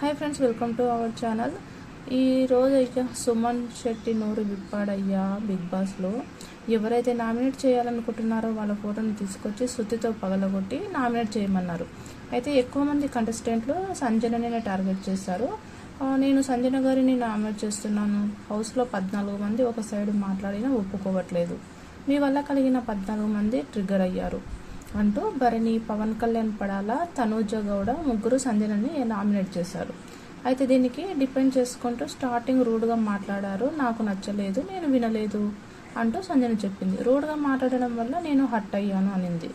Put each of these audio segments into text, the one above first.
Hi friends welcome to our channel ఈ రోజు అయితే సుమన్ శెట్టి నోరు విప్పాడయ్యా బిగ్ బాస్లో ఎవరైతే నామినేట్ చేయాలనుకుంటున్నారో వాళ్ళ ఫోటోని తీసుకొచ్చి శుద్ధితో పగలగొట్టి నామినేట్ చేయమన్నారు. అయితే ఎక్కువ మంది కంటెస్టెంట్లు సంజననే టార్గెట్ చేశారు. నేను సంజన గారిని నామినేట్ చేస్తున్నాను. హౌస్లో పద్నాలుగు మంది ఒక సైడ్ మాట్లాడినా ఒప్పుకోవట్లేదు. మీ వల్ల కలిగిన పద్నాలుగు మంది ట్రిగ్గర్ అయ్యారు. అంటూ భరణి పవన్ కళ్యాణ్ పడాల తనూజ గౌడ ముగ్గురు సంజనని నామినేట్ చేశారు. అయితే దీనికి డిపెండ్ చేసుకుంటూ స్టార్టింగ్ రూడ్గా మాట్లాడారు. నాకు నచ్చలేదు నేను వినలేదు అంటూ సంజన చెప్పింది. రూడ్గా మాట్లాడడం వల్ల నేను హట్ అయ్యాను అనింది.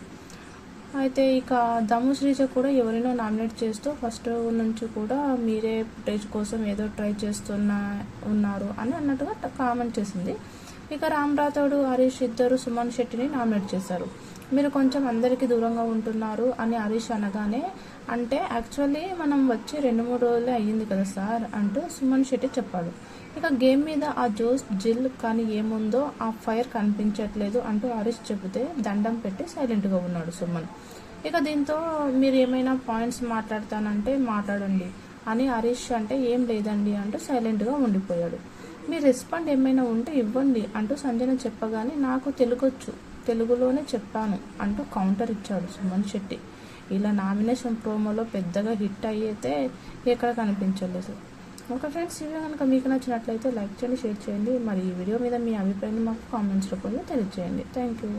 అయితే ఇక దమ్ము శ్రీజ కూడా ఎవరినో నామినేట్ చేస్తూ ఫస్ట్ నుంచి కూడా మీరే ఫుటేజ్ కోసం ఏదో ట్రై చేస్తున్నా ఉన్నారు అని అన్నట్టుగా కామెంట్ చేసింది. ఇక రామ్రాథోడు హరీష్ ఇద్దరు సుమన్ శెట్టిని నామినేట్ చేశారు. మీరు కొంచెం అందరికీ దూరంగా ఉంటున్నారు అని హరీష్ అనగానే అంటే యాక్చువల్లీ మనం వచ్చి రెండు మూడు రోజులే అయ్యింది కదా సార్ అంటూ సుమన్ శెట్టి చెప్పాడు. ఇక గేమ్ మీద ఆ జోస్ జిల్ కానీ ఏముందో ఆ ఫైర్ కనిపించట్లేదు అంటూ హరీష్ చెబితే దండం పెట్టి సైలెంట్గా ఉన్నాడు సుమన్. ఇక దీంతో మీరు ఏమైనా పాయింట్స్ మాట్లాడతానంటే మాట్లాడండి అని హరీష్ అంటే ఏం లేదండి అంటూ సైలెంట్గా ఉండిపోయాడు. మీ రెస్పాండ్ ఏమైనా ఉంటే ఇవ్వండి అంటూ సంజన చెప్పగానే నాకు తెలుగొచ్చు. తెలుగులోనే చెప్పాను అంటూ కౌంటర్ ఇచ్చాడు సుమన్ శెట్టి. ఇలా నామినేషన్ ప్రోమోలో పెద్దగా హిట్ అయ్యితే ఎక్కడ కనిపించలేదు. ఓకే ఫ్రెండ్స్ ఇవి కనుక మీకు నచ్చినట్లయితే లైక్ చేయండి షేర్ చేయండి. మరి ఈ వీడియో మీద మీ అభిప్రాయాన్ని మాకు కామెంట్స్ రూపంలో తెలియజేయండి. Thank you